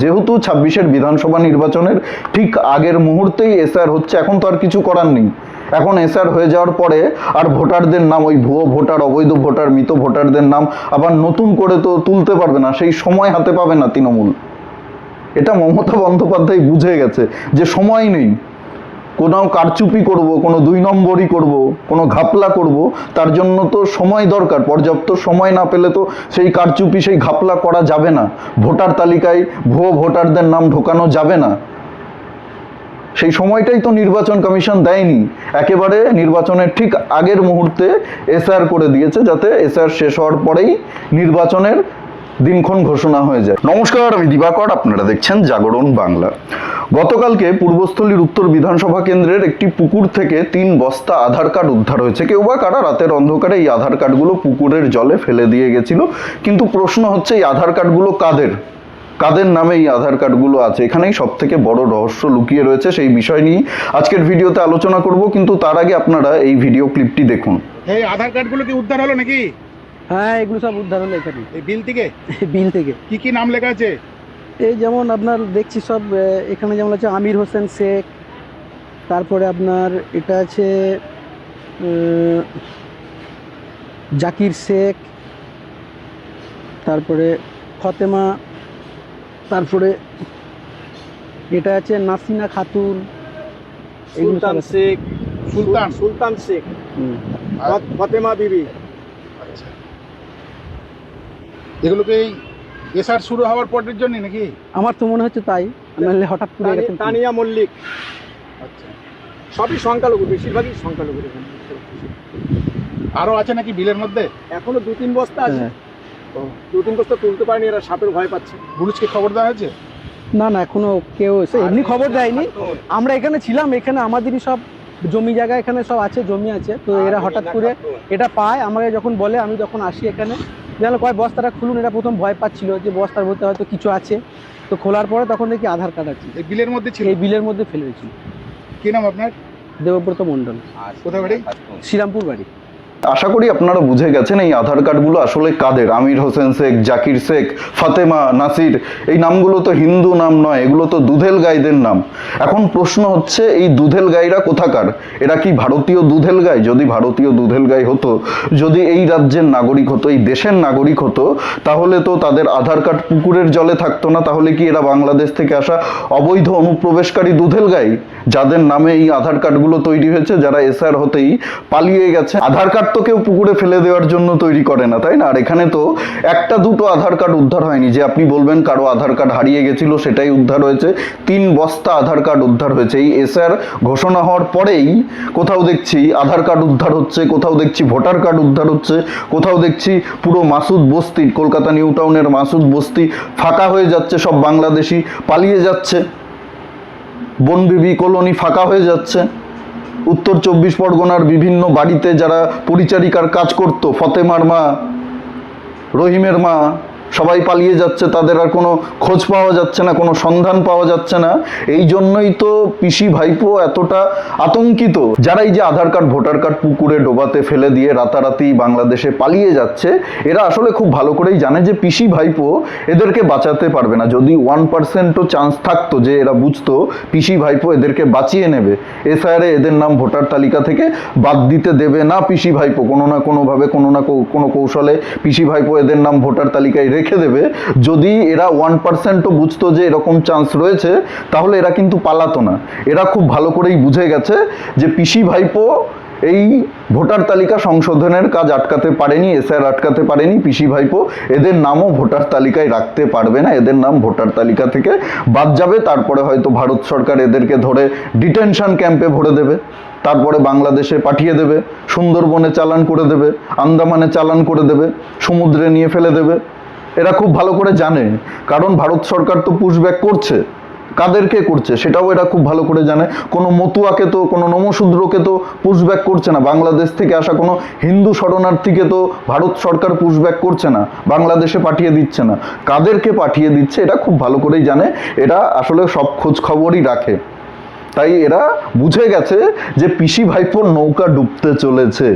যেহেতু ছাব্বিশের বিধানসভা নির্বাচনের ঠিক আগের মুহূর্তেই এসআর হচ্ছে, এখন তো আর কিছু করার নেই। এখন এসআর হয়ে যাওয়ার পরে আর ভোটারদের নাম, ওই ভুয়ো ভোটার, অবৈধ ভোটার, মৃত ভোটারদের নাম আবার নতুন করে তো তুলতে পারবে না, সেই সময় হাতে পাবে না তৃণমূল। এটা মমতা বন্দ্যোপাধ্যায় বুঝে গেছে যে সময় নেই। কোনো কারচুপি করব, কোনো দুই নম্বরই করব, কোনো ঘাপলা করব, তার জন্য তো সময় দরকার। পর্যাপ্ত সময় না পেলে তো সেই কারচুপি, সেই ঘাপলা করা যাবে না। ভোটার তালিকায় ভুয়ো ভোটারদের নাম ঢোকানো যাবে না। সেই সময়টাই তো নির্বাচন কমিশন দেয়নি। একেবারে নির্বাচনের ঠিক আগের মুহূর্তে এসআর করে দিয়েছে যাতে এসআর শেষ হওয়ার পরেই নির্বাচনের দিনক্ষণ ঘোষণা হয়ে যায়। নমস্কার, আমি দিবাকর, আপনারা দেখছেন জাগরণ বাংলা। গতকালকে পূর্বস্থলীর উত্তর বিধানসভা কেন্দ্রের একটি পুকুর থেকে তিন বস্তা আধার কার্ড উদ্ধার হয়েছে। কেউ বা কারা রাতের অন্ধকারে এই আধার কার্ডগুলো পুকুরের জলে ফেলে দিয়ে গেছিল? কিন্তু প্রশ্ন হচ্ছে, এই আধার কার্ডগুলো কাদের? কাদের নামে এই আধার কার্ডগুলো আছে? এখানেই সব থেকে বড় রহস্য লুকিয়ে রয়েছে সেই বিষয় নিয়ে আজকের ভিডিওতে আলোচনা করব। কিন্তু তার আগে আপনারা এই ভিডিও ক্লিপটি দেখুন। এই আধার কার্ডগুলো কি উদ্ধার হলো নাকি? হ্যাঁ এগুলো সব উদ্ধার হলো এখানে। এই বিল থেকে? বিল থেকে। কি কি নাম লেখা আছে? এই যেমন আপনার দেখছি সব এখানে যেমন আছে আমির হোসেন শেখ তারপরে আপনার এটা আছে জাকির শেখ তারপরে ফতেমা তারপরে এটা আছে নাসিনা খাতুন সুলতান শেখ সুলতান। সুলতান শেখ। ফতেমা বিবি আচ্ছা এগুলোকে এই এসআর শুরু হওয়ার পরের জন্য নাকি? আমার তো মনে হচ্ছে তাই। নাহলে হঠাৎ করে এরকম তানিয়া মল্লিক। আচ্ছা। সবই সংখ্যালঘু বেশিরভাগই সংখ্যালঘু এখানে আরও আছে নাকি বিলের মধ্যে? এখনও দু তিন বস্তা আছে। হ্যাঁ। দু তিন বস্তা তুলতে পারেনি এরা সাপের ভয় পাচ্ছে। পুলিশকে খবর দেওয়া হয়েছে? না না এখনও কেউ এসে এমনি খবর দেয়নি। আমরা এখানে ছিলাম এখানে আমাদেরই সব জমি জায়গা এখানে সব আছে জমি আছে। তো এরা হঠাৎ করে এটা পায়। আমাকে যখন বলে আমি যখন আসি এখানে জানো কয় বস্তাটা খুলুন এটা প্রথম ভয় পাচ্ছিল যে বস্তার মধ্যে হয়তো কিছু আছে। তো খোলার পরে তখন দেখি আধার কার্ড আছে। এই বিলের মধ্যে ছিল? এই বিলের মধ্যে ফেলে দিয়েছিল। কি নাম আপনার? দেবব্রত মণ্ডল। কোথায় বাড়ি? শ্রীরামপুর বাড়ি। আশা করি আপনারা বুঝে গেছেন এই আধার কার্ডগুলো আসলে কাদের? আমির হোসেন শেখ, জাকির শেখ, ফাতেমা, নাসির, এই নামগুলো তো হিন্দু নাম নয়, এগুলো তো দুধেল গাইদের নাম। এখন প্রশ্ন হচ্ছে, এই দুধেল গাইরা কোথাকার? এরা কি ভারতীয় দুধেল গাই? যদি ভারতীয় দুধেল গাই হতো, যদি এই রাজ্যের নাগরিক হতো, এই দেশের নাগরিক হতো, তাহলে তো তাদের আধার কার্ড পুকুরের জলে থাকতো না, তাহলে কি এরা বাংলাদেশ থেকে আসা অবৈধ অনুপ্রবেশকারী দুধেল গাই? যাদের নামে এই আধার কার্ডগুলো তৈরি হয়েছে, যারা এসআর হতেই পালিয়ে গেছে। আধার কার্ড তো কেউ পুকুরে ফেলে দেওয়ার জন্য তৈরি করে না, তাই না? আর এখানে তো একটা দুটো আধার কার্ড উদ্ধার হয়নি। যে আপনি বলবেন কারও আধার কার্ড হারিয়ে গেছিল, সেটাই উদ্ধার হয়েছে। তিন বস্তা আধার কার্ড উদ্ধার হয়েছে। এই এসআর ঘোষণা হওয়ার পরেই কোথাও দেখছি আধার কার্ড উদ্ধার হচ্ছে, কোথাও দেখছি ভোটার কার্ড উদ্ধার হচ্ছে, কোথাও দেখছি পুরো মাসুদ বস্তি, কলকাতা নিউ টাউনের মাসুদ বস্তি ফাঁকা হয়ে যাচ্ছে, সব বাংলাদেশি পালিয়ে যাচ্ছে। বনবিবি কলোনি ফাঁকা হয়ে যাচ্ছে। উত্তর চব্বিশ পরগনার বিভিন্ন বাড়িতে যারা পরিচারিকার কাজ করত ফতেমার মা রহিমের মা সবাই পালিয়ে যাচ্ছে, তাদের আর কোনো খোঁজ পাওয়া যাচ্ছে না, কোনো সন্ধান পাওয়া যাচ্ছে না। এই জন্যই তো পিসি ভাইপো এতটা আতঙ্কিত। যারা এই যে আধার কার্ড, ভোটার কার্ড পুকুরে ডোবাতে ফেলে দিয়ে রাতারাতি বাংলাদেশে পালিয়ে যাচ্ছে, এরা আসলে খুব ভালো করেই জানে যে পিসি ভাইপো এদেরকে বাঁচাতে পারবে না। যদি ওয়ান পার্সেন্টও চান্স থাকতো যে এরা বুঝতো, পিসি ভাইপো এদেরকে বাঁচিয়ে নেবে। এসআইআরে এদের নাম ভোটার তালিকা থেকে বাদ দিতে দেবে না পিসি ভাইপো। কোনো না কোনোভাবে, কোনো না কোনো কৌশলে পিসি ভাইপো এদের নাম ভোটার তালিকায় রেখে দেবে, যদি এরা ওয়ান পার্সেন্টও বুঝতো যে এরকম চান্স রয়েছে, তাহলে এরা কিন্তু পালাতো না। এরা খুব ভালো করেই বুঝে গেছে যে পিসি ভাইপো এই ভোটার তালিকা সংশোধনের কাজ আটকাতে পারেনি এসআর আটকাতে পারেনি, পিসি ভাইপো এদের নামও ভোটার তালিকায় রাখতে পারবে না, এদের নাম ভোটার তালিকা থেকে বাদ যাবে, তারপরে হয়তো ভারত সরকার এদেরকে ধরে ডিটেনশন ক্যাম্পে ভরে দেবে, তারপরে বাংলাদেশে পাঠিয়ে দেবে, সুন্দরবনে চালান করে দেবে, আন্দামানে চালান করে দেবে, সমুদ্রে নিয়ে ফেলে দেবে। এরা খুব ভালো করে জানে, কারণ ভারত সরকার তো পুশব্যাক করছে। কাদেরকে করছে? সেটাও এরা খুব ভালো করে জানে। কোনো মতুয়াকে তো, কোনো নমশূদ্রকে তো পুশব্যাক করছে না। বাংলাদেশ থেকে আসা কোনো হিন্দু শরণার্থীকে তো ভারত সরকার পুশব্যাক করছে না, বাংলাদেশে পাঠিয়ে দিচ্ছে না। কাদেরকে পাঠিয়ে দিচ্ছে এটা খুব ভালো করেই জানে। এরা আসলে সব খোঁজ খবরই রাখে। তাই এরা বুঝে গেছে যে পিসি ভাইপোর নৌকা ডুবতে চলেছে।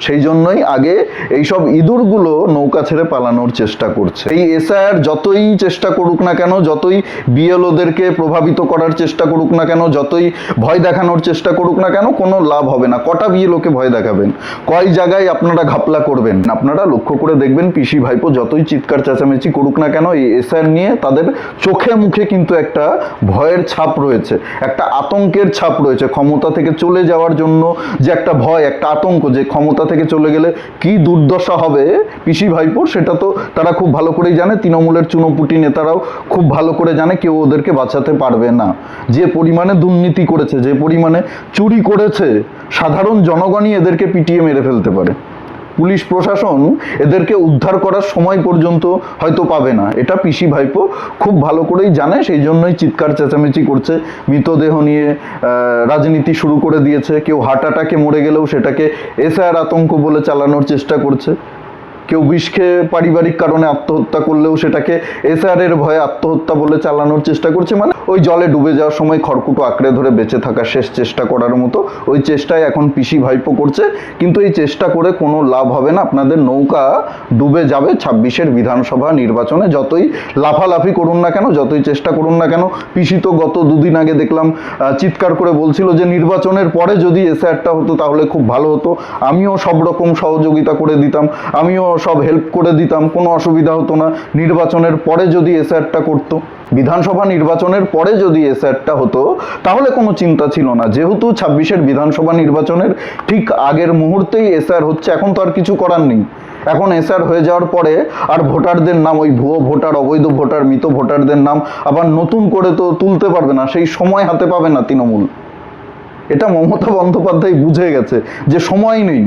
সেই জন্যই আগে এইসব ইঁদুরগুলো নৌকা ছেড়ে পালানোর চেষ্টা করছে। এই এসআইআর যতই চেষ্টা করুক না কেন, যতই বিএলওদেরকে প্রভাবিত করার চেষ্টা করুক না কেন, যতই ভয় দেখানোর চেষ্টা করুক না কেন, কোনো লাভ হবে না। কটা বিএলওকে ভয় দেখাবেন? কয় জায়গায় আপনারা ঘাপলা করবেন? আপনারা লক্ষ্য করে দেখবেন, পিসি ভাইপো যতই চিৎকার চেঁচামেচি করুক না কেন, এই এসআইআর নিয়ে তাদের চোখে মুখে কিন্তু একটা ভয়ের ছাপ রয়েছে। একটা আতঙ্কের ছাপ রয়েছে। ক্ষমতা থেকে চলে যাওয়ার জন্য যে একটা ভয়, একটা আতঙ্ক যে ক্ষমতা থেকে চলে গেলে কি দুর্দশা হবে পিসি ভাইপো, সেটা তো তারা খুব ভালো করেই জানে। তৃণমূলের চুনোপুটি নেতারাও খুব ভালো করে জানে, কেউ ওদেরকে বাঁচাতে পারবে না। যে পরিমাণে দুর্নীতি করেছে, যে পরিমাণে চুরি করেছে, সাধারণ জনগণই এদেরকে পিটিয়ে মেরে ফেলতে পারে। পুলিশ প্রশাসন এদেরকে উদ্ধার করার সময় পর্যন্ত হয়তো পাবে না। এটা পিসি ভাইপো খুব ভালো করেই জানে, সেই জন্যই চিৎকার চেঁচামেচি করছে। মৃতদেহ নিয়ে রাজনীতি শুরু করে দিয়েছে। কেউ হার্ট অ্যাটাকে মরে গেলেও সেটাকে এসআর আতঙ্ক বলে চালানোর চেষ্টা করছে। কেউ বিষ পারিবারিক কারণে আত্মহত্যা করলেও সেটাকে এসআর এর ভয়ে আত্মহত্যা বলে চালানোর চেষ্টা করছে। মানে ওই জলে ডুবে যাওয়ার সময় খড়কুটো আঁকড়ে ধরে বেঁচে থাকার শেষ চেষ্টা করার মতো ওই চেষ্টায় এখন পিসি ভাইপো করছে। কিন্তু এই চেষ্টা করে কোনো লাভ হবে না। আপনাদের নৌকা ডুবে যাবে ছাব্বিশের বিধানসভা নির্বাচনে। যতই লাফালাফি করুন না কেন, যতই চেষ্টা করুন না কেন, পিসি তো গত দুদিন আগে দেখলাম চিৎকার করে বলছিল যে নির্বাচনের পরে যদি এসআরটা হতো তাহলে খুব ভালো হতো। আমিও সব রকম সহযোগিতা করে দিতাম, আমিও সব হেল্প করে দিতাম, কোনো অসুবিধা হতো না। নির্বাচনের পরে যদি এসআরটা করতো, বিধানসভা নির্বাচনের পরে যদি এসআরটা হতো, তাহলে কোনো চিন্তা ছিল না। যেহেতু ছাব্বিশের বিধানসভা নির্বাচনের ঠিক আগের মুহূর্তেই এসআর হচ্ছে, এখন তো আর কিছু করার নেই। এখন এসআর হয়ে যাওয়ার পরে আর ভোটারদের নাম, ওই ভুয়ো ভোটার, অবৈধ ভোটার, মৃত ভোটারদের নাম আবার নতুন করে তো তুলতে পারবে না, সেই সময় হাতে পাবে না তৃণমূল। এটা মমতা বন্দ্যোপাধ্যায় বুঝে গেছে যে সময় নেই।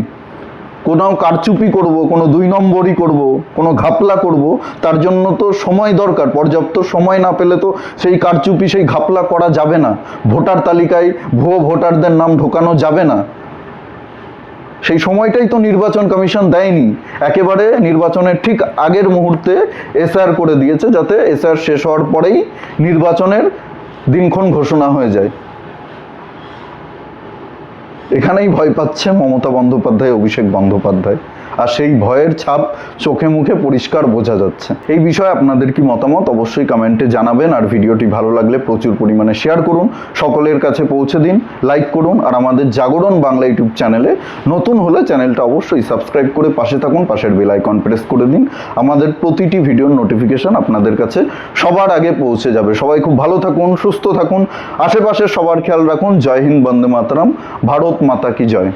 কোনো কারচুপি করব, কোনো দুই নম্বরই করব, কোনো ঘাপলা করব, তার জন্য তো সময় দরকার। পর্যাপ্ত সময় না পেলে তো সেই কারচুপি, সেই ঘাপলা করা যাবে না। ভোটার তালিকায় ভুয়ো ভোটারদের নাম ঢোকানো যাবে না। সেই সময়টাই তো নির্বাচন কমিশন দেয়নি। একেবারে নির্বাচনের ঠিক আগের মুহূর্তে এসআর করে দিয়েছে যাতে এসআর শেষ হওয়ার পরেই নির্বাচনের দিনক্ষণ ঘোষণা হয়ে যায়। এখানেই ভয় পাচ্ছে মমতা বন্দ্যোপাধ্যায় অভিষেক বন্দ্যোপাধ্যায়। আর সেই ভয়ের ছাপ চোখে মুখে পরিষ্কার বোঝা যাচ্ছে। এই বিষয়ে আপনাদের কি মতামত অবশ্যই কমেন্টে জানাবেন আর ভিডিওটি ভালো লাগলে প্রচুর পরিমাণে শেয়ার করুন। সকলের কাছে পৌঁছে দিন, লাইক করুন আর আমাদের জাগরণ বাংলা ইউটিউব চ্যানেলে নতুন হলে চ্যানেলটা অবশ্যই সাবস্ক্রাইব করে পাশে থাকুন, পাশের বেল আইকন প্রেস করে দিন। আমাদের প্রতিটি ভিডিওর নোটিফিকেশন আপনাদের কাছে সবার আগে পৌঁছে যাবে। সবাই খুব ভালো থাকুন, সুস্থ থাকুন। আশেপাশে সবার খেয়াল রাখুন। জয় হিন্দ, বন্দে মাতরম। ভারত মাতা কি জয়।